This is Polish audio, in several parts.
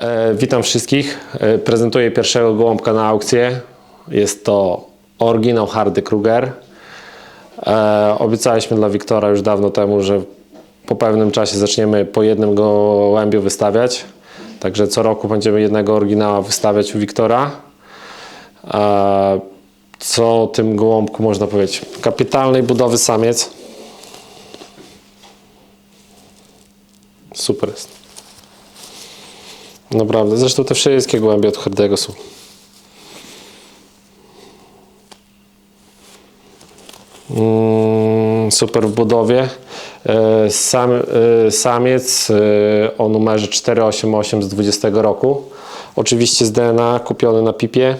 E, witam wszystkich. E, prezentuję pierwszego gołąbka na aukcję. Jest to oryginał Hardy Kruger. E, obiecaliśmy dla Wiktora już dawno temu, że po pewnym czasie zaczniemy po jednym gołębiu wystawiać. Także co roku będziemy jednego oryginała wystawiać u Wiktora. Co o tym gołąbku można powiedzieć? Kapitalnej budowy samiec. Super jest. Naprawdę. Zresztą te wszystkie gołębie od Hardego są. Mm, super w budowie. E, Sam, e, samiec o numerze 488 z 20 roku. Oczywiście z DNA kupiony na pipie.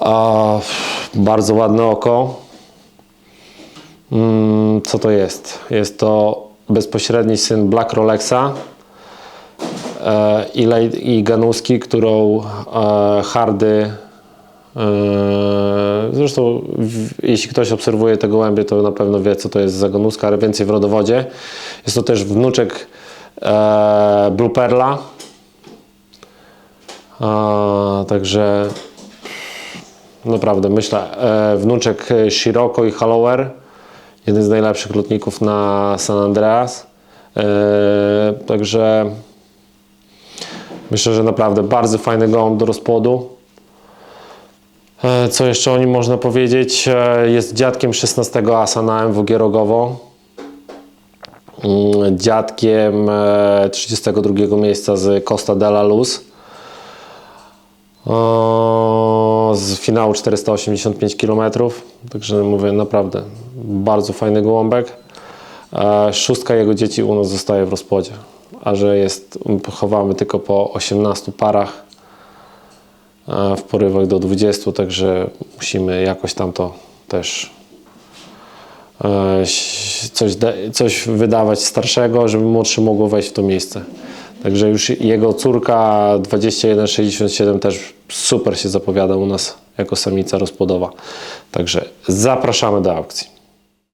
A, bardzo ładne oko. Mm, Co to jest? Jest to bezpośredni syn Black Rolexa e, i, i Ganuski, którą e, Hardy e, zresztą jeśli ktoś obserwuje te gołębie, to na pewno wie co to jest za Ganuska, ale więcej w rodowodzie. Jest to też wnuczek e, Blue Perla. Także naprawdę myślę, e, wnuczek Shiroko i Hallower, jeden z najlepszych lotników na San Andreas. E, także myślę, że naprawdę bardzo fajny gołąb do rozpłodu. E, co jeszcze o nim można powiedzieć? E, jest dziadkiem 16 asa na MWG Rogowo. Mm, Dziadkiem e, 32 miejsca z Costa de la Luz. Finału 485 km. Także mówię, naprawdę bardzo fajny gołąbek. E, Szóstka jego dzieci u nas zostaje w rozpłodzie, a że jest, chowamy tylko po 18 parach e, w porywach do 20, także musimy jakoś tam to też e, coś, coś wydawać starszego, żeby młodszy mógł wejść w to miejsce. Także już jego córka 2167 też super się zapowiada u nas jako samica rozpłodowa. Także zapraszamy do aukcji.